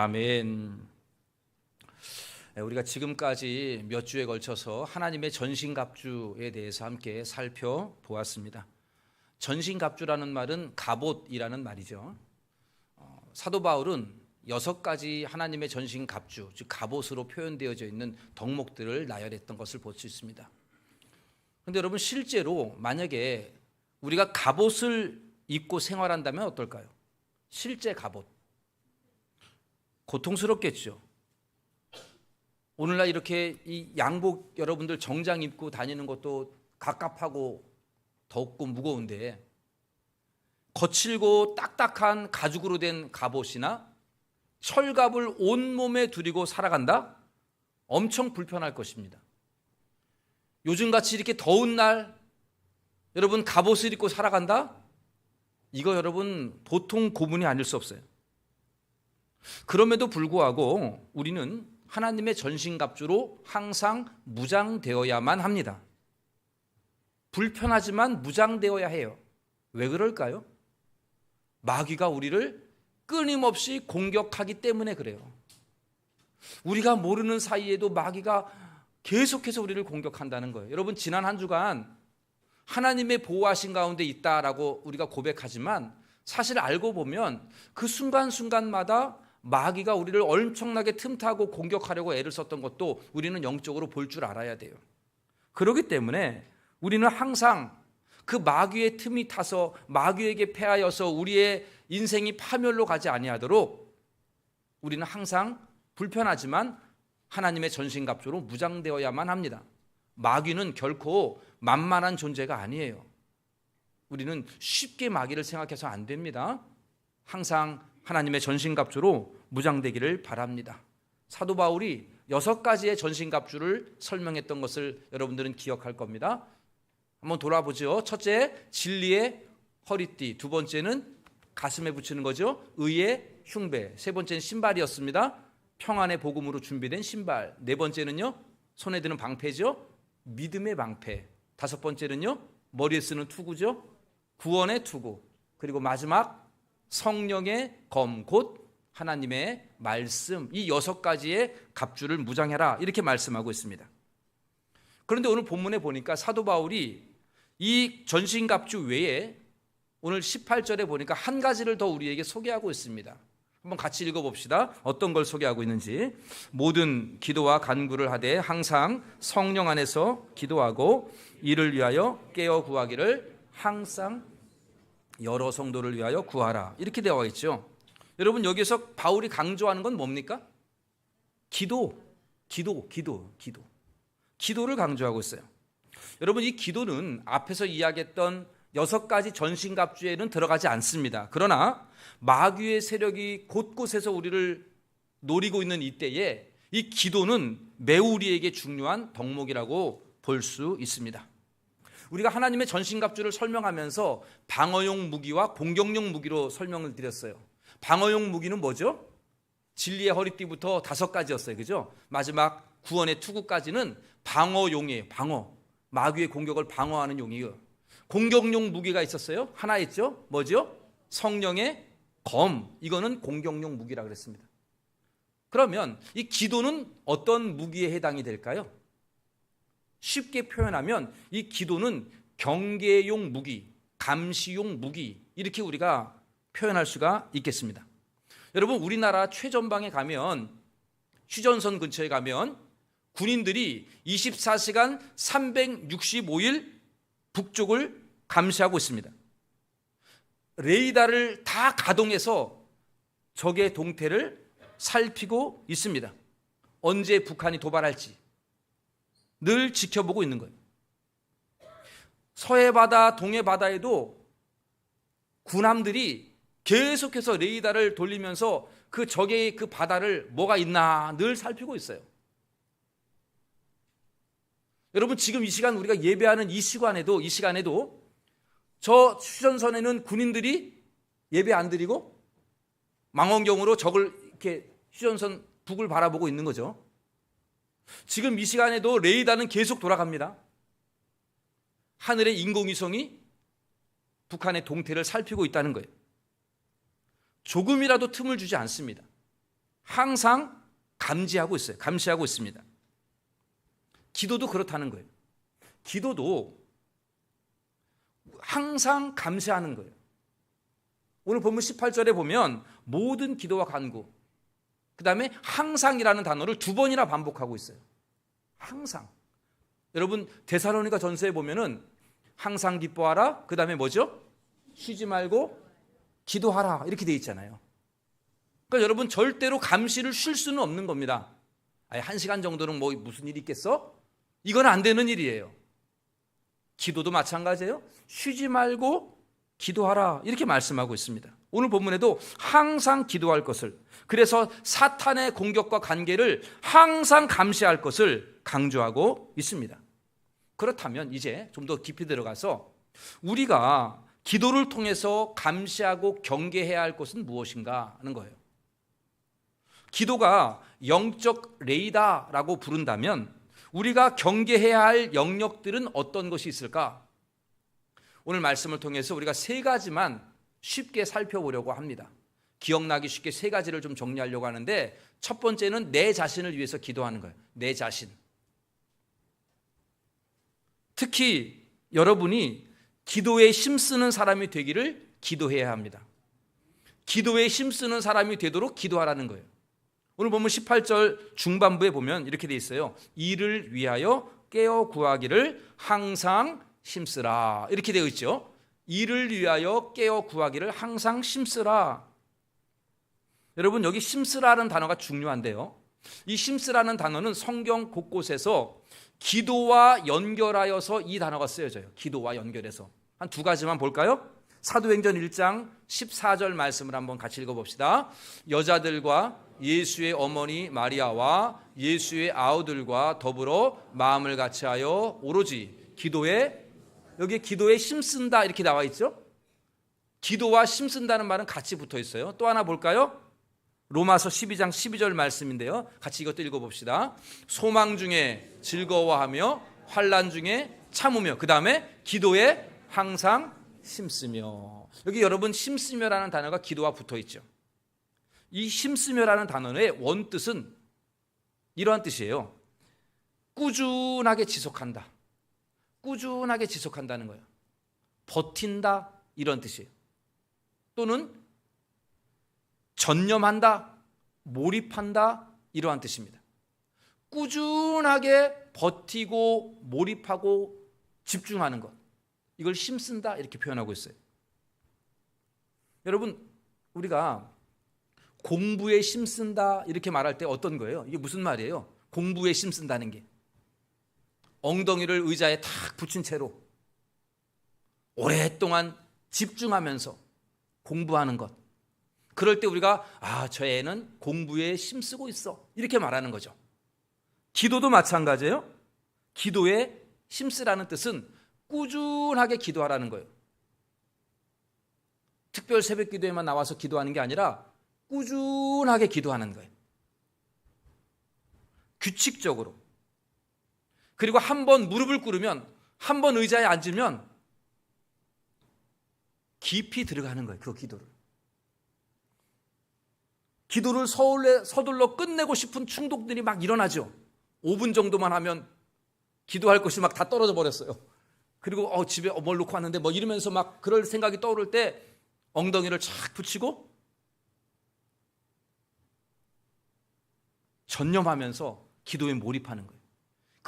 아멘. 네, 우리가 지금까지 몇 주에 걸쳐서 하나님의 전신갑주에 대해서 함께 살펴보았습니다. 전신갑주라는 말은 갑옷이라는 말이죠. 어, 사도 바울은 여섯 가지 하나님의 전신갑주, 즉 갑옷으로 표현되어져 있는 덕목들을 나열했던 것을 볼 수 있습니다. 그런데 여러분 실제로 만약에 우리가 갑옷을 입고 생활한다면 어떨까요? 실제 갑옷. 고통스럽겠죠. 오늘날 이렇게 이 양복 여러분들 정장 입고 다니는 것도 갑갑하고 덥고 무거운데 거칠고 딱딱한 가죽으로 된 갑옷이나 철갑을 온몸에 두리고 살아간다? 엄청 불편할 것입니다. 요즘같이 이렇게 더운 날 여러분 갑옷을 입고 살아간다? 이거 여러분 보통 고문이 아닐 수 없어요. 그럼에도 불구하고 우리는 하나님의 전신갑주로 항상 무장되어야만 합니다. 불편하지만 무장되어야 해요. 왜 그럴까요? 마귀가 우리를 끊임없이 공격하기 때문에 그래요. 우리가 모르는 사이에도 마귀가 계속해서 우리를 공격한다는 거예요. 여러분 지난 한 주간 하나님의 보호하신 가운데 있다라고 우리가 고백하지만 사실 알고 보면 그 순간순간마다 마귀가 우리를 엄청나게 틈타고 공격하려고 애를 썼던 것도 우리는 영적으로 볼 줄 알아야 돼요. 그렇기 때문에 우리는 항상 그 마귀의 틈이 타서 마귀에게 패하여서 우리의 인생이 파멸로 가지 아니하도록 우리는 항상 불편하지만 하나님의 전신갑주로 무장되어야만 합니다. 마귀는 결코 만만한 존재가 아니에요. 우리는 쉽게 마귀를 생각해서 안 됩니다. 항상 하나님의 전신갑주로 무장되기를 바랍니다. 사도 바울이 여섯 가지의 전신갑주를 설명했던 것을 여러분들은 기억할 겁니다. 한번 돌아보죠. 첫째, 진리의 허리띠. 두 번째는 가슴에 붙이는 거죠. 의의 흉배. 세 번째는 신발이었습니다. 평안의 복음으로 준비된 신발. 네 번째는요. 손에 드는 방패죠. 믿음의 방패. 다섯 번째는요. 머리에 쓰는 투구죠. 구원의 투구. 그리고 마지막 성령의 검, 곧 하나님의 말씀. 이 여섯 가지의 갑주를 무장해라. 이렇게 말씀하고 있습니다. 그런데 오늘 본문에 보니까 사도 바울이 이 전신갑주 외에 오늘 18절에 보니까 한 가지를 더 우리에게 소개하고 있습니다. 한번 같이 읽어봅시다. 어떤 걸 소개하고 있는지. 모든 기도와 간구를 하되 항상 성령 안에서 기도하고 이를 위하여 깨어 구하기를 항상 여러 성도를 위하여 구하라. 이렇게 되어 있죠. 여러분 여기서 바울이 강조하는 건 뭡니까? 기도, 기도, 기도, 기도. 기도를 강조하고 있어요. 여러분 이 기도는 앞에서 이야기했던 여섯 가지 전신갑주에는 들어가지 않습니다. 그러나 마귀의 세력이 곳곳에서 우리를 노리고 있는 이때에 이 기도는 매우 우리에게 중요한 덕목이라고 볼 수 있습니다. 우리가 하나님의 전신갑주를 설명하면서 방어용 무기와 공격용 무기로 설명을 드렸어요. 방어용 무기는 뭐죠? 진리의 허리띠부터 다섯 가지였어요. 그죠? 마지막 구원의 투구까지는 방어용이에요. 방어. 마귀의 공격을 방어하는 용이에요. 공격용 무기가 있었어요. 하나 있죠. 뭐죠? 성령의 검. 이거는 공격용 무기라 그랬습니다. 그러면 이 기도는 어떤 무기에 해당이 될까요? 쉽게 표현하면 이 기도는 경계용 무기, 감시용 무기 이렇게 우리가 표현할 수가 있겠습니다. 여러분 우리나라 최전방에 가면 휴전선 근처에 가면 군인들이 24시간 365일 북쪽을 감시하고 있습니다. 레이더를 다 가동해서 적의 동태를 살피고 있습니다. 언제 북한이 도발할지 늘 지켜보고 있는 거예요. 서해 바다, 동해 바다에도 군함들이 계속해서 레이더를 돌리면서 그 적의 그 바다를 뭐가 있나 늘 살피고 있어요. 여러분 지금 이 시간 우리가 예배하는 이 시간에도 이 시간에도 저 휴전선에는 군인들이 예배 안 드리고 망원경으로 적을 이렇게 휴전선 북을 바라보고 있는 거죠. 지금 이 시간에도 레이더는 계속 돌아갑니다. 하늘의 인공위성이 북한의 동태를 살피고 있다는 거예요. 조금이라도 틈을 주지 않습니다. 항상 감지하고 있어요. 감시하고 있습니다. 기도도 그렇다는 거예요. 기도도 항상 감시하는 거예요. 오늘 본문 18절에 보면 모든 기도와 간구, 그 다음에 항상이라는 단어를 두 번이나 반복하고 있어요. 항상. 여러분, 데살로니가 전서에 보면은 항상 기뻐하라, 그 다음에 뭐죠? 쉬지 말고 기도하라. 이렇게 돼 있잖아요. 그러니까 여러분, 절대로 감시를 쉴 수는 없는 겁니다. 아니, 한 시간 정도는 뭐 무슨 일이 있겠어? 이건 안 되는 일이에요. 기도도 마찬가지예요. 쉬지 말고 기도하라. 이렇게 말씀하고 있습니다. 오늘 본문에도 항상 기도할 것을, 그래서 사탄의 공격과 관계를 항상 감시할 것을 강조하고 있습니다. 그렇다면 이제 좀 더 깊이 들어가서 우리가 기도를 통해서 감시하고 경계해야 할 것은 무엇인가 하는 거예요. 기도가 영적 레이다라고 부른다면 우리가 경계해야 할 영역들은 어떤 것이 있을까? 오늘 말씀을 통해서 우리가 세 가지만 쉽게 살펴보려고 합니다. 기억나기 쉽게 세 가지를 좀 정리하려고 하는데 첫 번째는 내 자신을 위해서 기도하는 거예요. 내 자신. 특히 여러분이 기도에 힘쓰는 사람이 되기를 기도해야 합니다. 기도에 힘쓰는 사람이 되도록 기도하라는 거예요. 오늘 보면 18절 중반부에 보면 이렇게 돼 있어요. 이를 위하여 깨어 구하기를 항상 힘쓰라. 이렇게 되어 있죠. 이를 위하여 깨어 구하기를 항상 힘쓰라. 여러분 여기 힘쓰라는 단어가 중요한데요. 이 힘쓰라는 단어는 성경 곳곳에서 기도와 연결하여서 이 단어가 쓰여져요. 기도와 연결해서. 한 두 가지만 볼까요? 사도행전 1장 14절 말씀을 한번 같이 읽어봅시다. 여자들과 예수의 어머니 마리아와 예수의 아우들과 더불어 마음을 같이하여 오로지 기도에 여기 기도에 힘쓴다 이렇게 나와 있죠. 기도와 힘쓴다는 말은 같이 붙어 있어요. 또 하나 볼까요? 로마서 12장 12절 말씀인데요. 같이 이것도 읽어봅시다. 소망 중에 즐거워하며 환란 중에 참으며 그 다음에 기도에 항상 힘쓰며 여기 여러분 힘쓰며라는 단어가 기도와 붙어 있죠. 이 힘쓰며라는 단어의 원 뜻은 이러한 뜻이에요. 꾸준하게 지속한다. 꾸준하게 지속한다는 거예요. 버틴다 이런 뜻이에요. 또는 전념한다, 몰입한다 이러한 뜻입니다. 꾸준하게 버티고 몰입하고 집중하는 것. 이걸 힘쓴다 이렇게 표현하고 있어요. 여러분 우리가 공부에 힘쓴다 이렇게 말할 때 어떤 거예요? 이게 무슨 말이에요? 공부에 힘쓴다는 게 엉덩이를 의자에 탁 붙인 채로 오랫동안 집중하면서 공부하는 것. 그럴 때 우리가 아, 저 애는 공부에 힘쓰고 있어. 이렇게 말하는 거죠. 기도도 마찬가지예요. 기도에 힘쓰라는 뜻은 꾸준하게 기도하라는 거예요. 특별 새벽 기도에만 나와서 기도하는 게 아니라 꾸준하게 기도하는 거예요. 규칙적으로. 그리고 한 번 무릎을 꿇으면 한 번 의자에 앉으면 깊이 들어가는 거예요. 그 기도를. 기도를 서울에 서둘러 끝내고 싶은 충동들이 막 일어나죠. 5분 정도만 하면 기도할 것이 막 다 떨어져 버렸어요. 그리고 어, 집에 뭘 놓고 왔는데 뭐 이러면서 막 그럴 생각이 떠오를 때 엉덩이를 착 붙이고 전념하면서 기도에 몰입하는 거예요.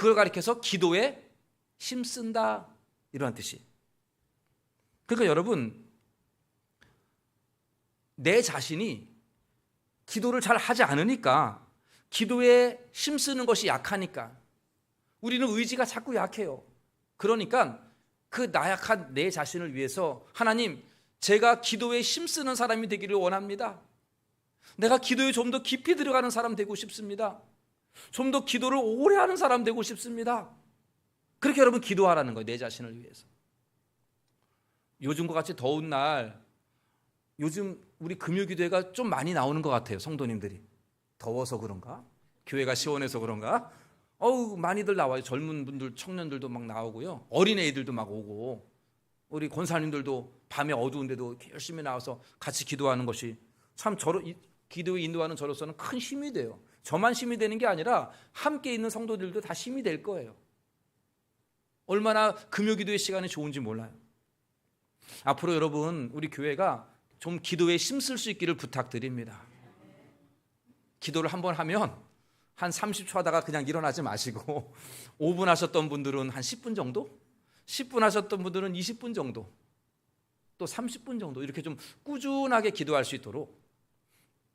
그걸 가리켜서 기도에 힘쓴다 이러한 뜻이. 그러니까 여러분 내 자신이 기도를 잘 하지 않으니까 기도에 힘쓰는 것이 약하니까 우리는 의지가 자꾸 약해요. 그러니까 그 나약한 내 자신을 위해서 하나님 제가 기도에 힘쓰는 사람이 되기를 원합니다. 내가 기도에 좀 더 깊이 들어가는 사람 되고 싶습니다. 좀 더 기도를 오래 하는 사람 되고 싶습니다. 그렇게 여러분 기도하라는 거예요. 내 자신을 위해서. 요즘과 같이 더운 날 요즘 우리 금요 기도회가 좀 많이 나오는 것 같아요. 성도님들이. 더워서 그런가? 교회가 시원해서 그런가? 어우 많이들 나와요. 젊은 분들, 청년들도 막 나오고요. 어린 애들도 막 오고 우리 권사님들도 밤에 어두운데도 열심히 나와서 같이 기도하는 것이 참 이- 기도에 인도하는 저로서는 큰 힘이 돼요. 저만 힘이 되는 게 아니라 함께 있는 성도들도 다 힘이 될 거예요. 얼마나 금요 기도의 시간이 좋은지 몰라요. 앞으로 여러분 우리 교회가 좀 기도에 힘쓸 수 있기를 부탁드립니다. 기도를 한번 하면 한 30초 하다가 그냥 일어나지 마시고 5분 하셨던 분들은 한 10분 정도? 10분 하셨던 분들은 20분 정도? 또 30분 정도 이렇게 좀 꾸준하게 기도할 수 있도록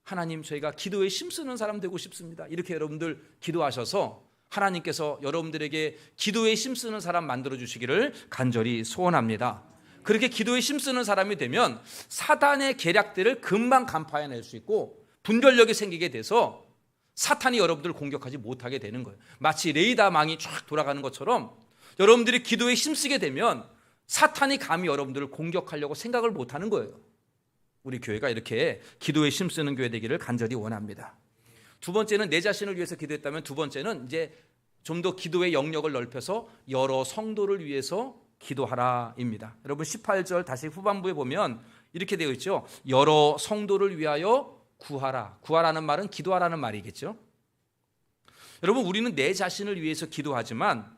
하나님 저희가 기도에 힘쓰는 사람 되고 싶습니다. 이렇게 여러분들 기도하셔서 하나님께서 여러분들에게 기도에 힘쓰는 사람 만들어 주시기를 간절히 소원합니다. 그렇게 기도에 힘쓰는 사람이 되면 사단의 계략들을 금방 간파해낼 수 있고 분별력이 생기게 돼서 사탄이 여러분들을 공격하지 못하게 되는 거예요. 마치 레이더망이 쫙 돌아가는 것처럼 여러분들이 기도에 힘쓰게 되면 사탄이 감히 여러분들을 공격하려고 생각을 못 하는 거예요. 우리 교회가 이렇게 기도에 힘쓰는 교회 되기를 간절히 원합니다. 두 번째는 내 자신을 위해서 기도했다면 두 번째는 이제 좀 더 기도의 영역을 넓혀서 여러 성도를 위해서 기도하라입니다. 여러분 18절 다시 후반부에 보면 이렇게 되어 있죠. 여러 성도를 위하여 구하라. 구하라는 말은 기도하라는 말이겠죠. 여러분 우리는 내 자신을 위해서 기도하지만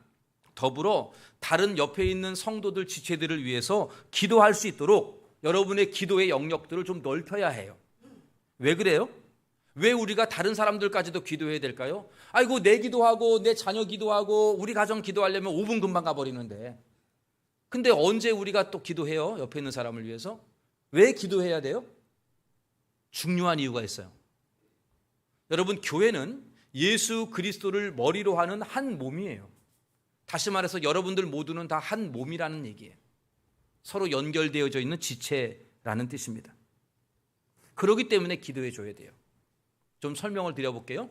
더불어 다른 옆에 있는 성도들 지체들을 위해서 기도할 수 있도록 여러분의 기도의 영역들을 좀 넓혀야 해요. 왜 그래요? 왜 우리가 다른 사람들까지도 기도해야 될까요? 아이고 내 기도하고 내 자녀 기도하고 우리 가정 기도하려면 5분 금방 가버리는데 근데 언제 우리가 또 기도해요? 옆에 있는 사람을 위해서? 왜 기도해야 돼요? 중요한 이유가 있어요. 여러분, 교회는 예수 그리스도를 머리로 하는 한 몸이에요. 다시 말해서 여러분들 모두는 다 한 몸이라는 얘기예요. 서로 연결되어져 있는 지체라는 뜻입니다. 그렇기 때문에 기도해 줘야 돼요. 좀 설명을 드려볼게요.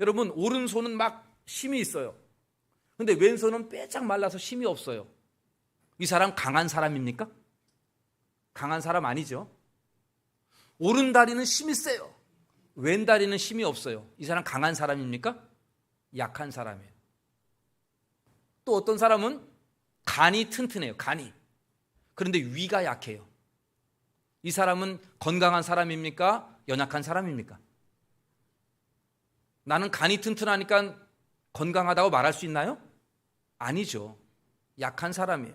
여러분, 오른손은 막 힘이 있어요. 근데 왼손은 빼짝 말라서 힘이 없어요. 이 사람 강한 사람입니까? 강한 사람 아니죠. 오른 다리는 힘이 세요. 왼 다리는 힘이 없어요. 이 사람 강한 사람입니까? 약한 사람이에요. 또 어떤 사람은 간이 튼튼해요. 간이. 그런데 위가 약해요. 이 사람은 건강한 사람입니까? 연약한 사람입니까? 나는 간이 튼튼하니까 건강하다고 말할 수 있나요? 아니죠. 약한 사람이에요.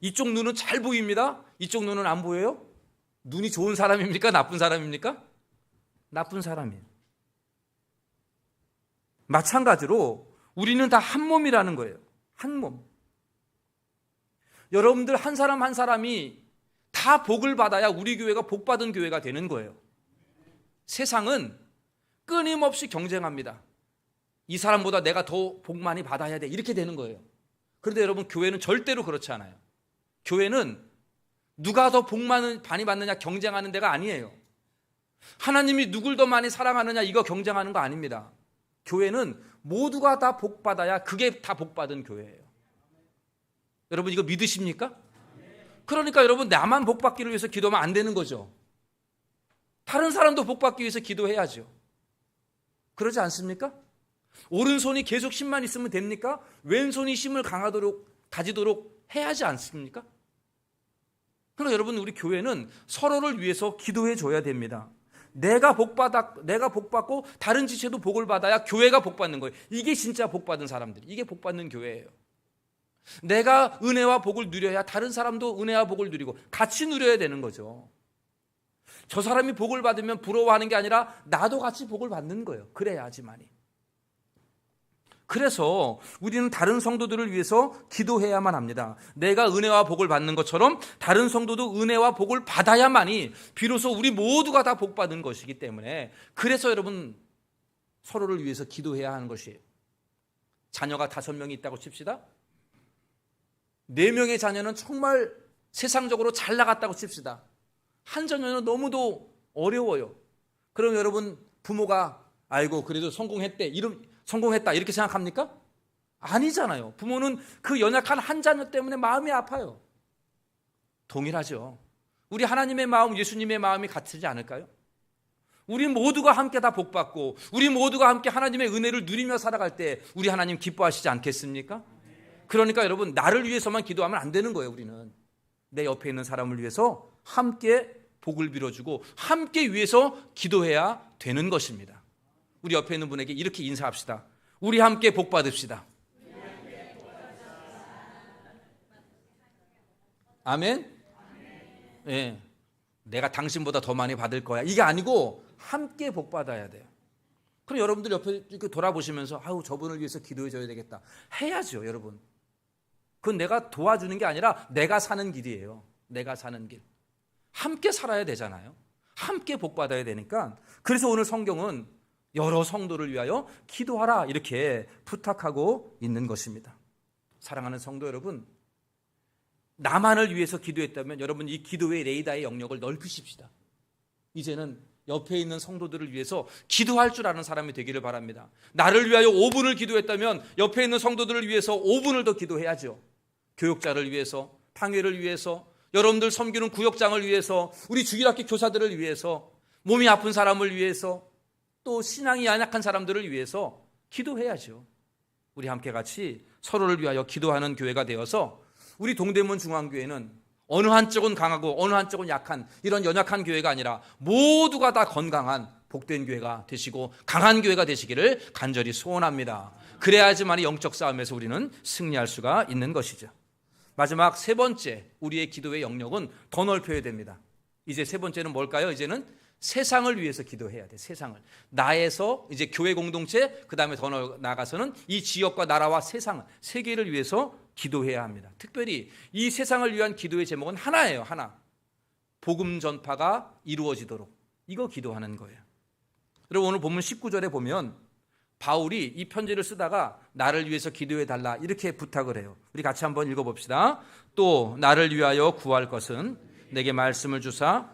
이쪽 눈은 잘 보입니다. 이쪽 눈은 안 보여요? 눈이 좋은 사람입니까? 나쁜 사람입니까? 나쁜 사람이에요. 마찬가지로 우리는 다 한 몸이라는 거예요. 한 몸. 여러분들 한 사람 한 사람이 다 복을 받아야 우리 교회가 복 받은 교회가 되는 거예요. 세상은 끊임없이 경쟁합니다. 이 사람보다 내가 더 복 많이 받아야 돼. 이렇게 되는 거예요. 그런데 여러분 교회는 절대로 그렇지 않아요. 교회는 누가 더 복 많이 받느냐 경쟁하는 데가 아니에요. 하나님이 누굴 더 많이 사랑하느냐 이거 경쟁하는 거 아닙니다. 교회는 모두가 다 복 받아야 그게 다 복 받은 교회예요. 여러분 이거 믿으십니까? 그러니까 여러분 나만 복 받기를 위해서 기도하면 안 되는 거죠. 다른 사람도 복 받기 위해서 기도해야죠. 그러지 않습니까? 오른손이 계속 힘만 있으면 됩니까? 왼손이 힘을 강하도록 가지도록 해야지 않습니까? 그러나 여러분 우리 교회는 서로를 위해서 기도해 줘야 됩니다. 내가 복 받아 내가 복 받고 다른 지체도 복을 받아야 교회가 복 받는 거예요. 이게 진짜 복 받은 사람들. 이게 복 받는 교회예요. 내가 은혜와 복을 누려야 다른 사람도 은혜와 복을 누리고 같이 누려야 되는 거죠. 저 사람이 복을 받으면 부러워하는 게 아니라 나도 같이 복을 받는 거예요. 그래야지만이. 그래서 우리는 다른 성도들을 위해서 기도해야만 합니다. 내가 은혜와 복을 받는 것처럼 다른 성도도 은혜와 복을 받아야만이 비로소 우리 모두가 다 복 받은 것이기 때문에 그래서 여러분 서로를 위해서 기도해야 하는 것이에요. 자녀가 다섯 명이 있다고 칩시다. 네 명의 자녀는 정말 세상적으로 잘 나갔다고 칩시다. 한 자녀는 너무도 어려워요. 그럼 여러분 부모가 아이고 그래도 성공했대 이름 성공했다 이렇게 생각합니까? 아니잖아요. 부모는 그 연약한 한 자녀 때문에 마음이 아파요. 동일하죠. 우리 하나님의 마음, 예수님의 마음이 같지 않을까요? 우리 모두가 함께 다 복받고 우리 모두가 함께 하나님의 은혜를 누리며 살아갈 때 우리 하나님 기뻐하시지 않겠습니까? 그러니까 여러분 나를 위해서만 기도하면 안 되는 거예요. 우리는 내 옆에 있는 사람을 위해서 함께 복을 빌어주고 함께 위해서 기도해야 되는 것입니다. 우리 옆에 있는 분에게 이렇게 인사합시다. 우리 함께 복 받읍시다. 아멘. 예. 내가 당신보다 더 많이 받을 거야. 이게 아니고 함께 복 받아야 돼요. 그럼 여러분들 옆에 돌아보시면서 아우 저분을 위해서 기도해 줘야 되겠다. 해야죠, 여러분. 그건 내가 도와주는 게 아니라 내가 사는 길이에요. 내가 사는 길. 함께 살아야 되잖아요. 함께 복 받아야 되니까 그래서 오늘 성경은 여러 성도를 위하여 기도하라 이렇게 부탁하고 있는 것입니다. 사랑하는 성도 여러분, 나만을 위해서 기도했다면 여러분 이 기도의 레이다의 영역을 넓히십시다. 이제는 옆에 있는 성도들을 위해서 기도할 줄 아는 사람이 되기를 바랍니다. 나를 위하여 5분을 기도했다면 옆에 있는 성도들을 위해서 5분을 더 기도해야죠. 교육자를 위해서, 탕회를 위해서, 여러분들 섬기는 구역장을 위해서, 우리 주일학교 교사들을 위해서, 몸이 아픈 사람을 위해서, 또 신앙이 연약한 사람들을 위해서 기도해야죠. 우리 함께 같이 서로를 위하여 기도하는 교회가 되어서 우리 동대문 중앙교회는 어느 한쪽은 강하고 어느 한쪽은 약한 이런 연약한 교회가 아니라 모두가 다 건강한 복된 교회가 되시고 강한 교회가 되시기를 간절히 소원합니다. 그래야지만 영적 싸움에서 우리는 승리할 수가 있는 것이죠. 마지막 세 번째 우리의 기도의 영역은 더 넓혀야 됩니다. 이제 세 번째는 뭘까요? 이제는 세상을 위해서 기도해야 돼. 세상을 나에서 이제 교회 공동체 그 다음에 더 나가서는 이 지역과 나라와 세상 세계를 위해서 기도해야 합니다. 특별히 이 세상을 위한 기도의 제목은 하나예요. 하나. 복음 전파가 이루어지도록 이거 기도하는 거예요. 여러분 오늘 본문 19절에 보면 바울이 이 편지를 쓰다가 나를 위해서 기도해 달라 이렇게 부탁을 해요. 우리 같이 한번 읽어 봅시다. 또 나를 위하여 구할 것은 내게 말씀을 주사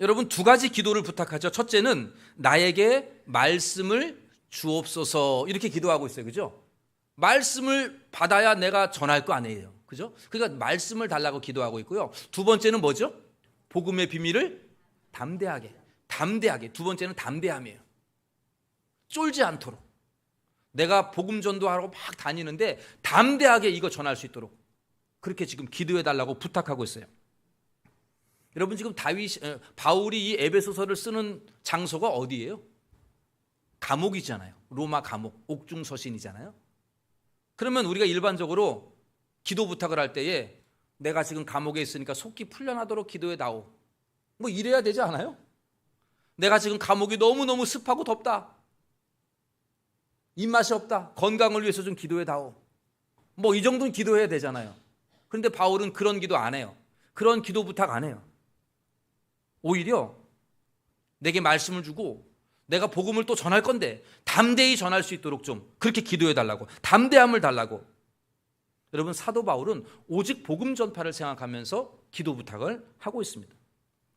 여러분 두 가지 기도를 부탁하죠. 첫째는 나에게 말씀을 주옵소서 이렇게 기도하고 있어요. 그죠? 말씀을 받아야 내가 전할 거 아니에요. 그죠? 그러니까 말씀을 달라고 기도하고 있고요. 두 번째는 뭐죠? 복음의 비밀을 담대하게. 담대하게. 두 번째는 담대함이에요. 쫄지 않도록. 내가 복음 전도하러 막 다니는데 담대하게 이거 전할 수 있도록 그렇게 지금 기도해 달라고 부탁하고 있어요. 여러분 지금 다윗 어, 바울이 이 에베소서를 쓰는 장소가 어디예요? 감옥이잖아요. 로마 감옥, 옥중 서신이잖아요. 그러면 우리가 일반적으로 기도 부탁을 할 때에 내가 지금 감옥에 있으니까 속기 풀려나도록 기도해 다오. 뭐 이래야 되지 않아요? 내가 지금 감옥이 너무너무 습하고 덥다. 입맛이 없다. 건강을 위해서 좀 기도해 다오. 뭐 이 정도는 기도해야 되잖아요. 그런데 바울은 그런 기도 안 해요. 그런 기도 부탁 안 해요. 오히려 내게 말씀을 주고 내가 복음을 또 전할 건데 담대히 전할 수 있도록 좀 그렇게 기도해 달라고 담대함을 달라고 여러분 사도 바울은 오직 복음 전파를 생각하면서 기도 부탁을 하고 있습니다.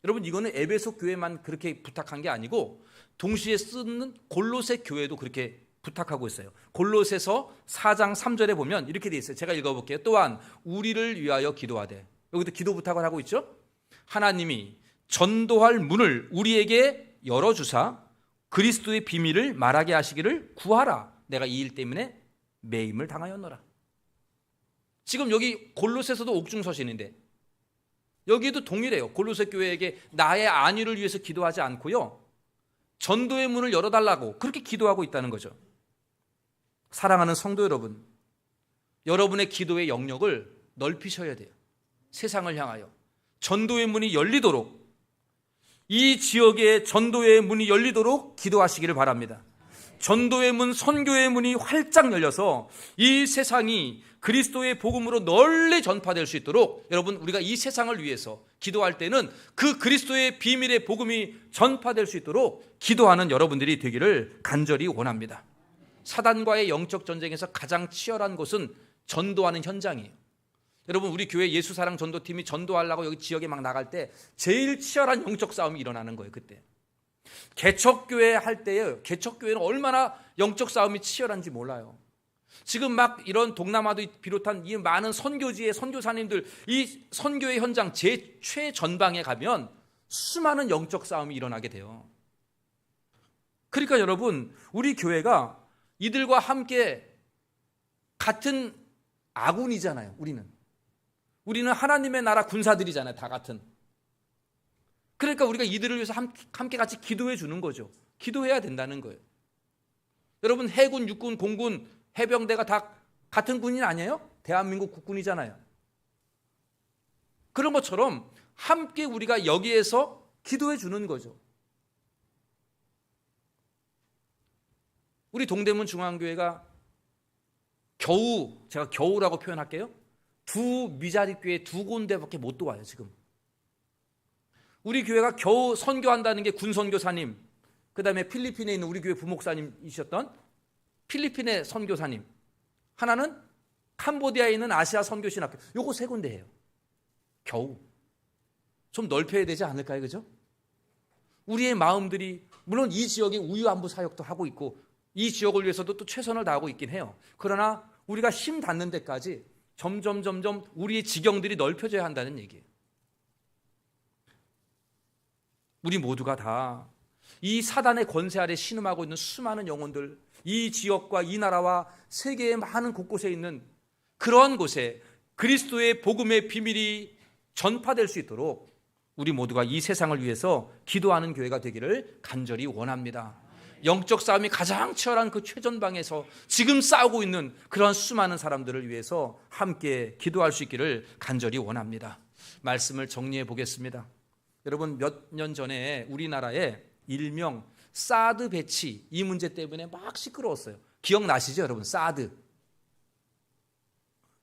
여러분 이거는 에베소 교회만 그렇게 부탁한 게 아니고 동시에 쓰는 골로새 교회도 그렇게 부탁하고 있어요. 골로새서 4장 3절에 보면 이렇게 돼 있어요. 제가 읽어 볼게요. 또한 우리를 위하여 기도하되 여기도 기도 부탁을 하고 있죠. 하나님이 전도할 문을 우리에게 열어 주사 그리스도의 비밀을 말하게 하시기를 구하라. 내가 이 일 때문에 매임을 당하였노라. 지금 여기 골로새서도 옥중서신인데 여기도 동일해요. 골로새 교회에게 나의 안위를 위해서 기도하지 않고요. 전도의 문을 열어달라고 그렇게 기도하고 있다는 거죠. 사랑하는 성도 여러분, 여러분의 기도의 영역을 넓히셔야 돼요. 세상을 향하여 전도의 문이 열리도록 이 지역에 전도의 문이 열리도록 기도하시기를 바랍니다. 전도의 문, 선교의 문이 활짝 열려서 이 세상이 그리스도의 복음으로 널리 전파될 수 있도록 여러분 우리가 이 세상을 위해서 기도할 때는 그 그리스도의 비밀의 복음이 전파될 수 있도록 기도하는 여러분들이 되기를 간절히 원합니다. 사단과의 영적 전쟁에서 가장 치열한 곳은 전도하는 현장이에요. 여러분 우리 교회 예수 사랑 전도팀이 전도하려고 여기 지역에 막 나갈 때 제일 치열한 영적 싸움이 일어나는 거예요 그때 개척교회 할 때에 개척교회는 얼마나 영적 싸움이 치열한지 몰라요 지금 막 이런 동남아도 비롯한 이 많은 선교지의 선교사님들 이 선교의 현장 제 최전방에 가면 수많은 영적 싸움이 일어나게 돼요 그러니까 여러분 우리 교회가 이들과 함께 같은 아군이잖아요 우리는 우리는 하나님의 나라 군사들이잖아요. 다 같은. 그러니까 우리가 이들을 위해서 함- 함께 같이 기도해 주는 거죠. 기도해야 된다는 거예요. 여러분 해군, 육군, 공군, 해병대가 다 같은 군인 아니에요? 대한민국 국군이잖아요. 그런 것처럼 함께 우리가 여기에서 기도해 주는 거죠. 우리 동대문 중앙교회가 겨우 제가 겨우라고 표현할게요. 두 미자립 교회 두 군데밖에 못 도와요 지금. 우리 교회가 겨우 선교한다는 게 군선교사님, 그 다음에 필리핀에 있는 우리 교회 부목사님이셨던 필리핀의 선교사님, 하나는 캄보디아에 있는 아시아 선교신학교, 요거 세 군데예요. 겨우 좀 넓혀야 되지 않을까요, 그죠? 우리의 마음들이 물론 이 지역에 우유 안부 사역도 하고 있고 이 지역을 위해서도 또 최선을 다하고 있긴 해요. 그러나 우리가 힘 닿는 데까지 점점 점점 우리의 지경들이 넓혀져야 한다는 얘기예요. 우리 모두가 다 이 사단의 권세 아래 신음하고 있는 수많은 영혼들, 이 지역과 이 나라와 세계의 많은 곳곳에 있는 그런 곳에 그리스도의 복음의 비밀이 전파될 수 있도록 우리 모두가 이 세상을 위해서 기도하는 교회가 되기를 간절히 원합니다. 영적 싸움이 가장 치열한 그 최전방에서 지금 싸우고 있는 그런 수많은 사람들을 위해서 함께 기도할 수 있기를 간절히 원합니다. 말씀을 정리해 보겠습니다. 여러분 몇 년 전에 우리나라에 일명 사드 배치 이 문제 때문에 막 시끄러웠어요. 기억나시죠, 여러분? 사드.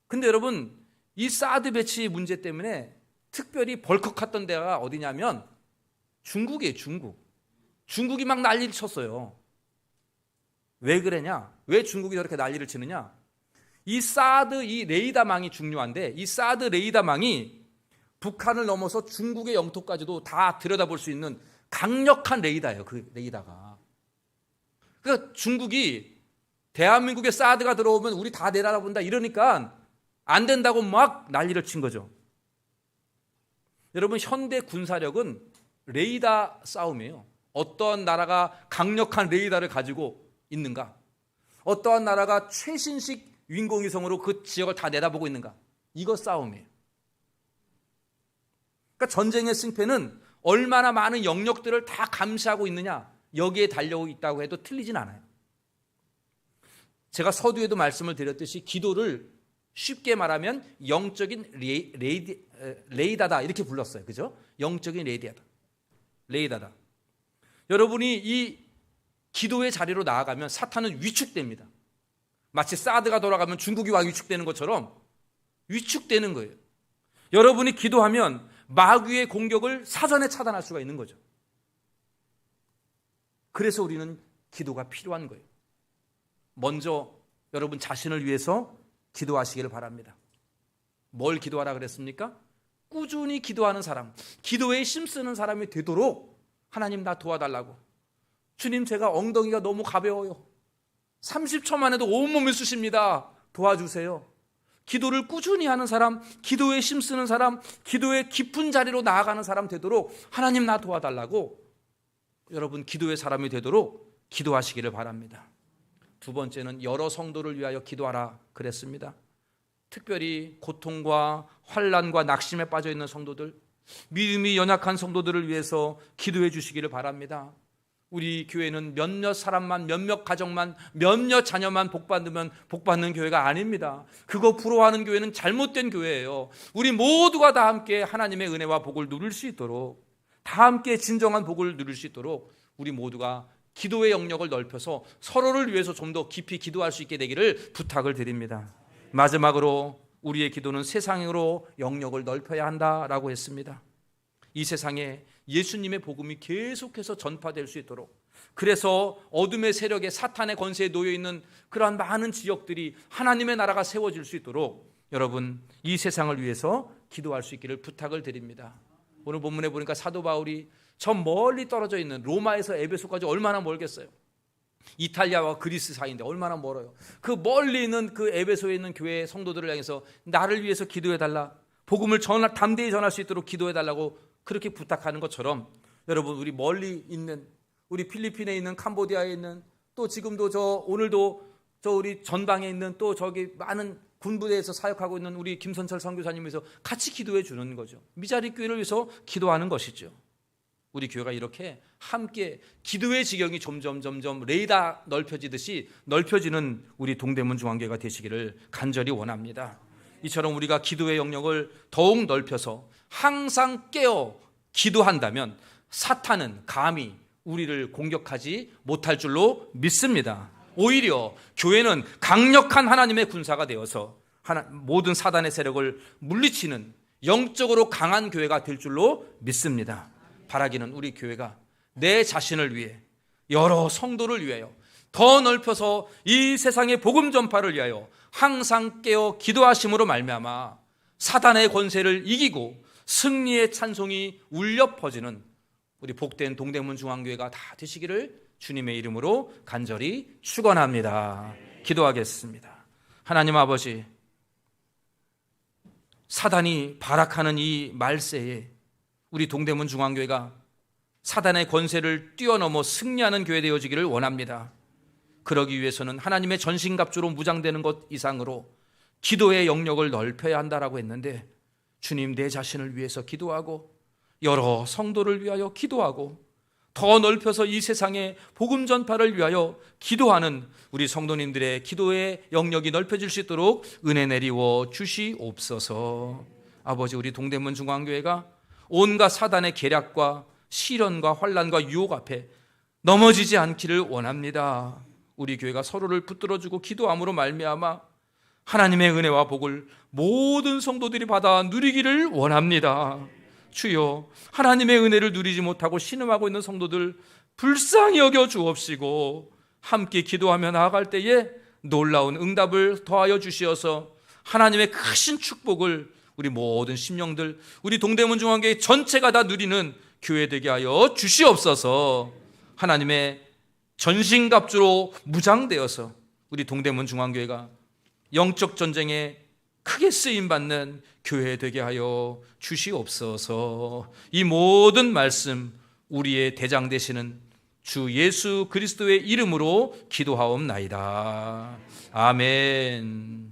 근데 여러분 이 사드 배치 문제 때문에 특별히 벌컥했던 데가 어디냐면 중국이에요, 중국. 중국이 막 난리를 쳤어요. 왜 그러냐? 왜 중국이 저렇게 난리를 치느냐? 이 사드 이 레이더망이 중요한데 이 사드 레이더망이 북한을 넘어서 중국의 영토까지도 다 들여다볼 수 있는 강력한 레이더예요. 그 레이더가. 그러니까 중국이 대한민국에 사드가 들어오면 우리 다 내려다본다 이러니까 안 된다고 막 난리를 친 거죠. 여러분 현대 군사력은 레이더 싸움이에요. 어떠한 나라가 강력한 레이더를 가지고 있는가? 어떠한 나라가 최신식 인공위성으로 그 지역을 다 내다보고 있는가? 이거 싸움이에요. 그러니까 전쟁의 승패는 얼마나 많은 영역들을 다 감시하고 있느냐 여기에 달려 있다고 해도 틀리진 않아요. 제가 서두에도 말씀을 드렸듯이 기도를 쉽게 말하면 영적인 레이, 레이디, 에, 레이다다 이렇게 불렀어요. 그죠? 영적인 레이디아다. 레이다다. 여러분이 이 기도의 자리로 나아가면 사탄은 위축됩니다. 마치 사드가 돌아가면 중국이 와 위축되는 것처럼 위축되는 거예요. 여러분이 기도하면 마귀의 공격을 사전에 차단할 수가 있는 거죠. 그래서 우리는 기도가 필요한 거예요. 먼저 여러분 자신을 위해서 기도하시기를 바랍니다. 뭘 기도하라 그랬습니까? 꾸준히 기도하는 사람, 기도에 힘쓰는 사람이 되도록 하나님 나 도와달라고. 주님 제가 엉덩이가 너무 가벼워요. 30초만 해도 온몸을 쑤십니다. 도와주세요. 기도를 꾸준히 하는 사람, 기도에 힘쓰는 사람, 기도의 깊은 자리로 나아가는 사람 되도록 하나님 나 도와달라고 여러분 기도의 사람이 되도록 기도하시기를 바랍니다. 두 번째는 여러 성도를 위하여 기도하라 그랬습니다. 특별히 고통과 환란과 낙심에 빠져 있는 성도들, 믿음이 연약한 성도들을 위해서 기도해 주시기를 바랍니다. 우리 교회는 몇몇 사람만, 몇몇 가정만, 몇몇 자녀만 복받으면 복받는 교회가 아닙니다. 그거 부러워하는 교회는 잘못된 교회예요. 우리 모두가 다 함께 하나님의 은혜와 복을 누릴 수 있도록, 다 함께 진정한 복을 누릴 수 있도록 우리 모두가 기도의 영역을 넓혀서 서로를 위해서 좀 더 깊이 기도할 수 있게 되기를 부탁을 드립니다. 마지막으로 우리의 기도는 세상으로 영역을 넓혀야 한다라고 했습니다. 이 세상에 예수님의 복음이 계속해서 전파될 수 있도록 그래서 어둠의 세력에 사탄의 권세에 놓여 있는 그러한 많은 지역들이 하나님의 나라가 세워질 수 있도록 여러분 이 세상을 위해서 기도할 수 있기를 부탁을 드립니다. 오늘 본문에 보니까 사도 바울이 저 멀리 떨어져 있는 로마에서 에베소까지 얼마나 멀겠어요. 이탈리아와 그리스 사이인데 얼마나 멀어요. 그 멀리 있는 그 에베소에 있는 교회 성도들을 향해서 나를 위해서 기도해 달라. 복음을 전할 담대히 전할 수 있도록 기도해 달라고 그렇게 부탁하는 것처럼 여러분 우리 멀리 있는 우리 필리핀에 있는 캄보디아에 있는 또 지금도 저 오늘도 저 우리 전방에 있는 또 저기 많은 군부대에서 사역하고 있는 우리 김선철 선교사님에서 같이 기도해 주는 거죠. 미자리 교회를 위해서 기도하는 것이죠. 우리 교회가 이렇게 함께 기도의 지경이 점점 점점 레이다 넓혀지듯이 넓혀지는 우리 동대문 중앙교회가 되시기를 간절히 원합니다. 이처럼 우리가 기도의 영역을 더욱 넓혀서 항상 깨어 기도한다면 사탄은 감히 우리를 공격하지 못할 줄로 믿습니다. 오히려 교회는 강력한 하나님의 군사가 되어서 하나, 모든 사단의 세력을 물리치는 영적으로 강한 교회가 될 줄로 믿습니다. 바라기는 우리 교회가 내 자신을 위해 여러 성도를 위하여 더 넓혀서 이 세상의 복음 전파를 위하여 항상 깨어 기도하심으로 말미암아 사단의 권세를 이기고 승리의 찬송이 울려 퍼지는 우리 복된 동대문 중앙교회가 다 되시기를 주님의 이름으로 간절히 축원합니다. 기도하겠습니다. 하나님 아버지 사단이 발악하는 이 말세에 우리 동대문 중앙교회가 사단의 권세를 뛰어넘어 승리하는 교회 되어지기를 원합니다. 그러기 위해서는 하나님의 전신갑주로 무장되는 것 이상으로 기도의 영역을 넓혀야 한다라고 했는데 주님 내 자신을 위해서 기도하고 여러 성도를 위하여 기도하고 더 넓혀서 이 세상의 복음 전파를 위하여 기도하는 우리 성도님들의 기도의 영역이 넓혀질 수 있도록 은혜 내리워 주시옵소서. 아버지 우리 동대문 중앙교회가 온갖 사단의 계략과 시련과 환란과 유혹 앞에 넘어지지 않기를 원합니다. 우리 교회가 서로를 붙들어주고 기도함으로 말미암아 하나님의 은혜와 복을 모든 성도들이 받아 누리기를 원합니다. 주여 하나님의 은혜를 누리지 못하고 신음하고 있는 성도들 불쌍히 여겨 주옵시고 함께 기도하며 나아갈 때에 놀라운 응답을 더하여 주시어서 하나님의 크신 축복을 우리 모든 심령들 우리 동대문 중앙교회 전체가 다 누리는 교회 되게 하여 주시옵소서 하나님의 전신갑주로 무장되어서 우리 동대문 중앙교회가 영적 전쟁에 크게 쓰임 받는 교회 되게 하여 주시옵소서. 이 모든 말씀 우리의 대장 되시는 주 예수 그리스도의 이름으로 기도하옵나이다. 아멘.